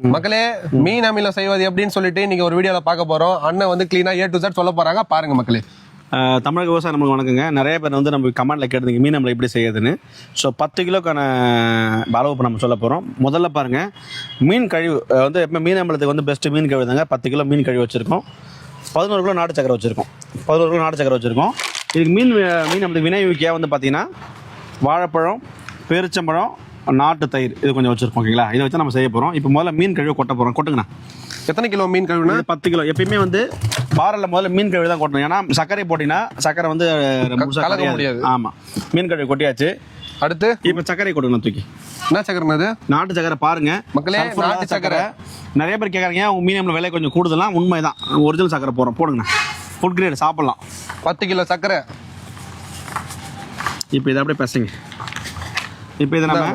மக்களே மீன் அமிலம் செய்வது எப்படின்னு சொல்லிட்டு இன்னைக்கு ஒரு வீடியோல பார்க்க போறோம். அண்ணன் வந்து கிளீனா ஏ டு Z சொல்ல போறாங்க. பாருங்க மக்களே. தமிழக விவசாயம் நமக்கு வணக்கங்க. நிறைய பேர் வந்து நம்ம கமெண்ட்ல கேட்டிருந்தீங்க மீன் நம்மளை எப்படி செய்யுதுன்னு ஸோ பத்து கிலோக்கான அளவு இப்போ நம்ம சொல்ல போகிறோம் முதல்ல பாருங்க மீன் கழிவு வந்து எப்போ மீன் நம்மளத்துக்கு வந்து பெஸ்ட்டு மீன் கழிவு தாங்க. பத்து கிலோ மீன் கழிவு வச்சுருக்கோம். பதினோரு கிலோ நாட்டு சக்கரை வச்சுருக்கோம். பதினோரு கிலோ நாட்டு சக்கரை வச்சுருக்கோம். இதுக்கு மீன் மீன் நம்மளுக்கு வினைவிக்கையாக வந்து பார்த்தீங்கன்னா வாழைப்பழம் பேரிச்சம்பழம் நாட்டு தயிர் இது கொஞ்சம் வச்சுருக்கோம் ஓகேங்களா? இதை வச்சு நம்ம செய்ய போகிறோம் இப்போ முதல்ல மீன் கழிவு கொட்ட போகிறோம் கொட்டுங்கண்ணா. எத்தனை கிலோ மீன் கழுவுனா? பத்து கிலோ. எப்பயுமே வந்து பாரில் முதல்ல மீன் கழுவி தான் கொட்டணும். ஏன்னா சர்க்கரை போட்டிங்கன்னா சர்க்கரை வந்து கலக்க. முடியாது. ஆமா. மீன் கழுவி கொட்டியாச்சு. அடுத்து? இப்போ சர்க்கரை கொட்டணும் தூக்கி. என்ன சக்கரம் அது நாட்டு சர்க்கரை பாருங்க. மக்களே, நாட்டு சர்க்கரை. நிறைய பேர் கேட்குறாங்க உங்க மீன் நம்மள விலை கொஞ்சம் கூடுதலாம் உண்மைதான். ஒரிஜினல் சர்க்கரை போடுறோம். போடுங்கண்ணா. ஃபுட் கிரேட் சாப்பிடலாம். பத்து கிலோ சக்கரை இப்போ இதை அப்படியே பேசுங்க. இப்போ இதை நம்ம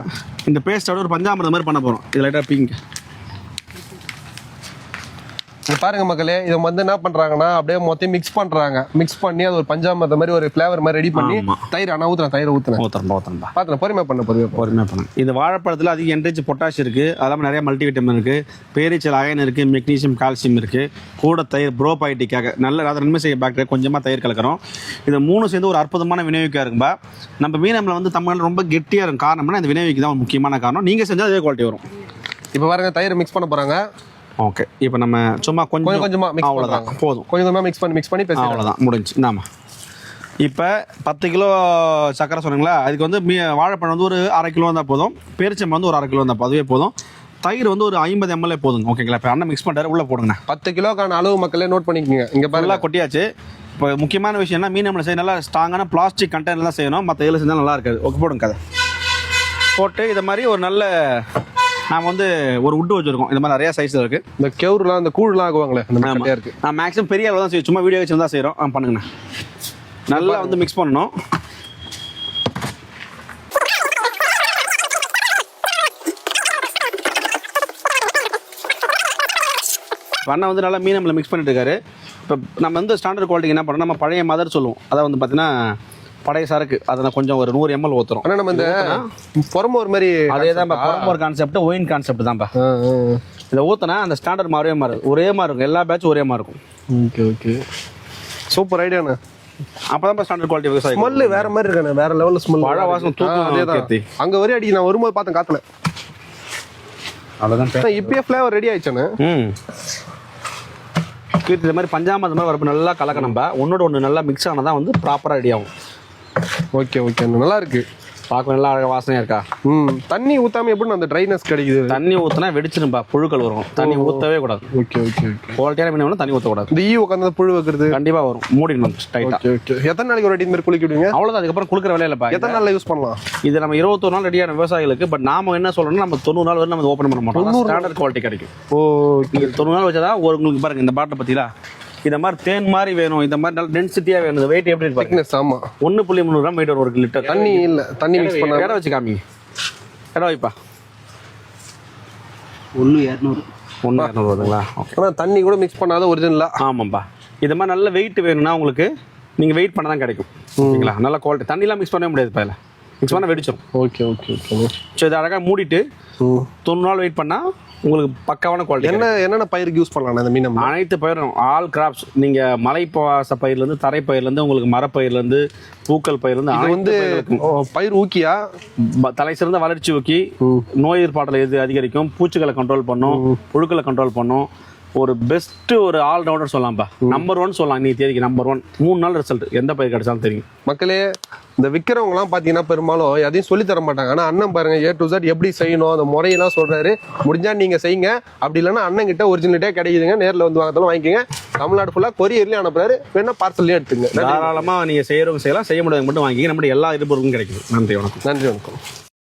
இந்த பேஸ்டோட ஒரு பஞ்சாமிரதம் மாதிரி பண்ண போகிறோம் இது லைட்டாக பிங்க பாருங்க மக்களே இதை வந்து என்ன பண்றாங்கன்னா அப்படியே மொத்தம் மிக்ஸ் பண்றாங்க. மிக்ஸ் பண்ணி அது ஒரு பஞ்சாமத்த மாதிரி ஒரு ஃபிளேவர் மாதிரி ரெடி பண்ணி. தயிர் ஆனா ஊத்துறேன் தயிர் ஊத்துறேன். ஓத்தரம்பா ஓத்தரம்பா பாத்துறேன் பொறுமையா பண்ண பொறுமையா பண்ணு. பொறுமையாக பண்ணுங்க இது வாழைப்பழத்தில் அதிக என்ரிச் பொட்டாஷ் இருக்குது அது இல்லாமல் நிறைய மல்டி விட்டமின் இருக்குது பேரிச்சல் அயன் இருக்குது மெக்னீசியம் கால்சியம் இருக்குது கூட தயிர் ப்ரோபைட்டிக்காக நல்ல அதாவது நன்மை செய்ய பாக்டீரியா கொஞ்சமாக தயிர் கலக்கிறோம். இது மூணு சேர்ந்து ஒரு அற்புதமான வினைவிக்கா இருக்கும்பா. நம்ம மீனமில் வந்து தமிழ்நாடு ரொம்ப கெட்டியாக இருக்கும் காரணம்னா இந்த வினைவிக்கு தான் முக்கியமான காரணம். நீங்கள் செஞ்சால் அதே குவாலிட்டி வரும். இப்ப பாருங்க தயிர் மிக்ஸ் பண்ண போறாங்க. ஓகே. இப்போ நம்ம சும்மா கொஞ்சம் கொஞ்சம் கொஞ்சமா மிக்ஸ் அவ்வளோதான் போதும். கொஞ்சம் கொஞ்சமா மிக்ஸ் பண்ணி மிக்ஸ் பண்ணி பேசுறேன் அவ்வளோதான் முடிஞ்சு. இந்தாம்மா. இப்போ பத்து கிலோ சக்கரை சொன்னீங்களா அதுக்கு வந்து மீ வாழைப்பழம் வந்து ஒரு அரை கிலோ இருந்தால் போதும். பேரிச்சம்பழம் வந்து ஒரு அரை கிலோ இருந்தால் அதுவே போதும். தயிர் வந்து ஒரு ஐம்பது எம்எல்ஏ போதுங்க ஓகேங்களா? இப்போ அண்ணன் மிக்ஸ் பண்ணிட்டாரு. உள்ளே போடுங்கண்ணா. பத்து கிலோக்கான அளவு மக்களே நோட் பண்ணிக்கோங்க. இங்க நல்லா கொட்டியாச்சு. இப்போ முக்கியமான விஷயம் என்ன? மீன் நம்மளை செய்ய நல்லா ஸ்ட்ராங்கான பிளாஸ்டிக் கண்டெய்னர் தான் செய்யணும். மற்ற இதில் செஞ்சால் நல்லா இருக்காது. ஓகே போடுங்க கதை. போட்டு இதை மாதிரி ஒரு நல்ல நாம் வந்து ஒரு உட்டு வச்சுருக்கோம். இந்த மாதிரி நிறைய சைஸில் இருக்குது இந்த கெவுருலாம் இந்த கூழ்லாம் ஆகுவாங்களே அந்த மாதிரி கட்டையா இருக்கு. நான் மேக்ஸிமம் பெரிய அளவு தான் செய்யும் சும்மா வீடியோ வச்சு தான் செய்கிறோம் பண்ணுங்கண்ணா நல்லா வந்து மிக்ஸ் பண்ணணும். அண்ணா வந்து நல்லா மீன் நம்மள மிக்ஸ் பண்ணிட்டு இருக்காரு. இப்போ நம்ம வந்து ஸ்டாண்டர்ட் குவாலிட்டிக்கு என்ன பண்ணோம் நம்ம பழைய மதர் சொல்லுவோம். அதை வந்து பார்த்தீங்கன்னா பழைய சரக்கு. அதை கொஞ்சம் ஒரு நூறு எம்எல் ஊற்றுறோம் ஆனா நம்ம இந்த புறம ஒரு மாதிரி அதே தான் ஒரு கான்செப்ட் ஒயின் கான்செப்ட் தான்ப்பா. இதை ஊற்றினா அந்த ஸ்டாண்டர்ட் மாறவே மாறும் ஒரே மாதிரி இருக்கும். எல்லா பேட்சும் ஒரே மாதிரி இருக்கும். Okay okay. சூப்பர் ஐடியாண்ணா அப்போ ஸ்டாண்டர்ட் குவாலிட்டி விவசாயம் ஸ்மெல் வேற மாதிரி இருக்கானே வேற லெவல்ல ஸ்மெல் பழ வாசம் தூக்கும் அதேதான் கீர்த்தி. அங்க வரி அடி நான் வரும்போது பார்த்தேன் காத்துல. அவ்வளோதான் இப்பயே ஃபிளேவர் ரெடி ஆயிடுச்சானே ம். கீர்த்தி மாதிரி பஞ்சாமத்து மாதிரி வரப்பு நல்லா கலக்கணும்பா. ஒன்னோட ஒன்று நல்லா மிக்ஸ் ஆனால் தான் வந்து ப்ராப்பராக ரெடி ஆகும். Okay okay. நல்லா இருக்கு பார்க்க நல்லா அழகாக வாசனையாக இருக்கா? ம். தண்ணி ஊத்தாம எப்படி அந்த ட்ரைனஸ் கிடைக்குது? தண்ணி ஊற்றினா வெடிச்சிரும்பா புழுக்கள் வரும். தண்ணி ஊற்றவே கூடாது. Okay okay okay. குவாலிட்டியான மீன் தண்ணி ஊற்றக்கூடாது இந்த ஈ உட்காந்து புழு வைக்கிறது? கண்டிப்பாக வரும். மூடிடணும் டைட்டாக ஓகே எத்தனை நாளைக்கு ஒரு இந்த மாதிரி குளிக்க விடுவீங்க? அவ்வளோதான் அதுக்கப்புறம் கொடுக்குற வேலையில இல்லைப்பா. எத்தனை நாள்ல யூஸ் பண்ணலாம்? இது நம்ம இருபத்தொரு நாள் ரெடியான விவசாயிகளுக்கு பட் நாம என்ன சொல்லணும்னா நம்ம தொண்ணூறு நாள் வரை நம்ம ஓப்பன் பண்ண மாட்டோம். ஸ்டாண்டர்ட் குவாலிட்டி கிடைக்கும். ஓ தொண்ணூறு நாள் வச்சதா ஒரு உங்களுக்கு பாருங்க இந்த பாட்டில் பார்த்தீங்களா இந்த மாதிரி தேன் மாதிரி வேணும் இந்த மாதிரி நல்ல டென்சிட்டியாக வேணும் வெயிட் எப்படி இருப்பாங்க திக்னஸ் ஆமா. ஒன்று புள்ளி முந்நூறு கிராம் வெயிட் ஒரு லிட்டர். தண்ணி இல்ல தண்ணி மிக்ஸ் பண்ண இடம் வச்சு காமிங்க. இடம் வைப்பா. ஒன்று இரநூறு. ஒன்று இரநூறு வருதுங்களா ஓகே ஆனா தண்ணி கூட மிக்ஸ் பண்ணாத ஒரிஜினலா ஆமாம்ப்பா இது மாதிரி நல்ல வெயிட் வேணும்னா உங்களுக்கு நீங்கள் வெயிட் பண்ண தான் கிடைக்கும் ஓகேங்களா? நல்ல குவாலிட்டி தண்ணிலாம் மிக்ஸ் பண்ணவே முடியாது இப்போ மிக்ஸ் பண்ண வெடிச்சிடும் ஓகே ஓகே ஓகே ஸோ இதை அழகாக மூடிட்டு தொண்ணூறு நாள் வெயிட் பண்ணால் உங்களுக்கு பக்காவான குவாலிட்டி என்ன என்னென்ன பயிருக்கு யூஸ் பண்ணலாம் இந்த மீன் அனைத்து பயிரும் ஆல் கிராப்ஸ் நீங்க மலைப்பாச பயிர்லேருந்து தரை பயிர்லேருந்து உங்களுக்கு மரப்பயிர்லேருந்து பூக்கள் பயிர்லேருந்து இது வந்து பயிர் ஊக்கியா? தலை சிறந்த வளர்ச்சி ஊக்கி நோய் எதிர்ப்பாற்றல் எது அதிகரிக்கும் பூச்சிகளை கண்ட்ரோல் பண்ணும் புழுக்களை கண்ட்ரோல் பண்ணும் ஒரு பெஸ்ட் ஒரு ஆல் ரவுண்டர் சொல்லலாம்ப்பா நம்பர் ஒன் சொல்லலாம். நீ தேதிக்கு நம்பர் ஒன் மூணு நாள் ரிசல்ட் எந்த பயிர் கிடைச்சாலும் தெரியும். மக்களே இந்த விற்கிறவங்கலாம் பார்த்தீங்கன்னா பெரும்பாலும் எதையும் சொல்லி தர மாட்டாங்க. ஆனால் அண்ணன் பாருங்க ஏ டு Z எப்படி செய்யணும் அந்த முறையெல்லாம் சொல்றாரு. முடிஞ்சா நீங்க செய்யுங்க. அப்படி இல்லைன்னா அண்ணன் கிட்ட ஒரிஜினலிட்டே கிடைக்குதுங்க. நேரில் வந்து வாங்கத்தாலும் வாங்கிக்கோங்க. தமிழ்நாடு ஃபுல்லாக கொரியர்லேயும் அனுப்புறாரு. வேணா பார்சல்லையும் எடுத்துங்க. நன்றி. தாராளமா நீங்க செய்யறவங்க செய்யலாம். செய்ய முடியாதவங்க மட்டும் வாங்கி நம்மளுடைய எல்லா இருபொருளும் கிடைக்கும் நன்றி வணக்கம். நன்றி வணக்கம்.